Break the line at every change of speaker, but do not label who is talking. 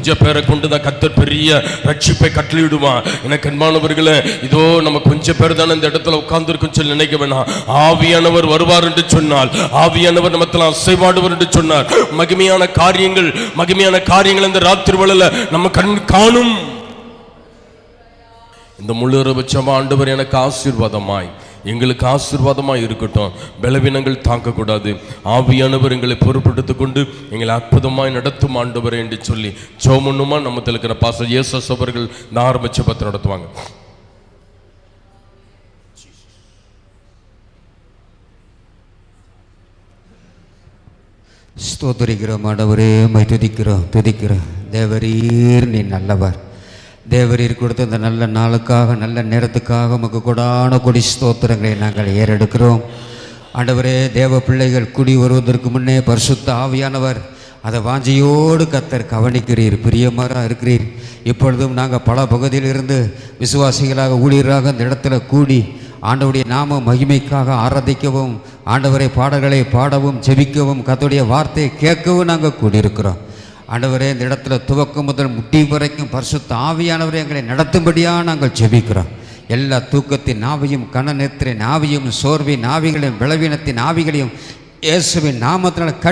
கொஞ்ச பேரை கொண்டு தான் கத்தர் பெரிய ரட்சிப்பை கட்டளிடுவான் எனக்கு அன்பானவர்களே இதோ நம்ம கொஞ்ச பேர் தானே இந்த இடத்துல உட்கார்ந்துருக்கும் சொல்லி நினைக்க வேணாம். ஆவியானவர் வருவார் என்று சொன்னால் ஆவியானவர் நமத்தில் அசைவாடுவர் என்று சொன்னார் மகிமையான காரியங்கள் மகிமையான காரியங்கள் இந்த ராத்திரி வேளையில நம்ம கண் காணும். இந்த முழு ஆண்டவர் எனக்கு ஆசீர்வாதமாய் எங்களுக்கு ஆசீர்வாதமாக இருக்கட்டும். பலவீனங்கள் தாக்கக்கூடாது ஆவியானவர் எங்களை பொறுப்படுத்திக் கொண்டு எங்களை அற்புதமாய் நடத்தும் ஆண்டவர் என்று சொல்லி சோமனுமா நம்ம இருக்கிற பாச இயேசஸ் அவர்கள் இந்த ஆரம்பிச்ச பத்து நடத்துவாங்க.
ஸ்தோத்தரிக்கிறோம் ஆண்டவரே மை துதிக்கிறோம் துதிக்கிறோம். தேவரீர் நீ நல்லவர். தேவரீர் கொடுத்த இந்த நல்ல நாளுக்காக நல்ல நேரத்துக்காக உமக்கு கொடான கொடி ஸ்தோத்திரங்களை நாங்கள் ஏறெடுக்கிறோம். ஆண்டவரே தேவ பிள்ளைகள் குடி வருவதற்கு முன்னே பரிசுத்த ஆவியானவர் அதை வாஞ்சியோடு கத்தர் கவனிக்கிறீர் பிரியமாராக இருக்கிறீர். இப்பொழுதும் நாங்கள் பல பகுதியிலிருந்து விசுவாசிகளாக ஊழியராக இந்த இடத்துல கூடி ஆண்டவுடைய நாம மகிமைக்காக ஆராதிக்கவும் ஆண்டவரை பாடல்களை பாடவும் ஜெபிக்கவும் கத்துடைய வார்த்தையை கேட்கவும் நாங்கள் கூடியிருக்கிறோம். ஆண்டவரே இந்த இடத்துல துவக்கம் முதல் முட்டி வரைக்கும் பரிசுத்த ஆவியானவரை எங்களை நடத்தும்படியாக நாங்கள் ஜெபிக்கிறோம். எல்லா தூக்கத்தின் ஆவியும் கணநேத்திரின் ஆவியும் சோர்வின் ஆவிகளையும் விளவீனத்தின் ஆவிகளையும் இயேசுவின் நாமத்தினால் கட்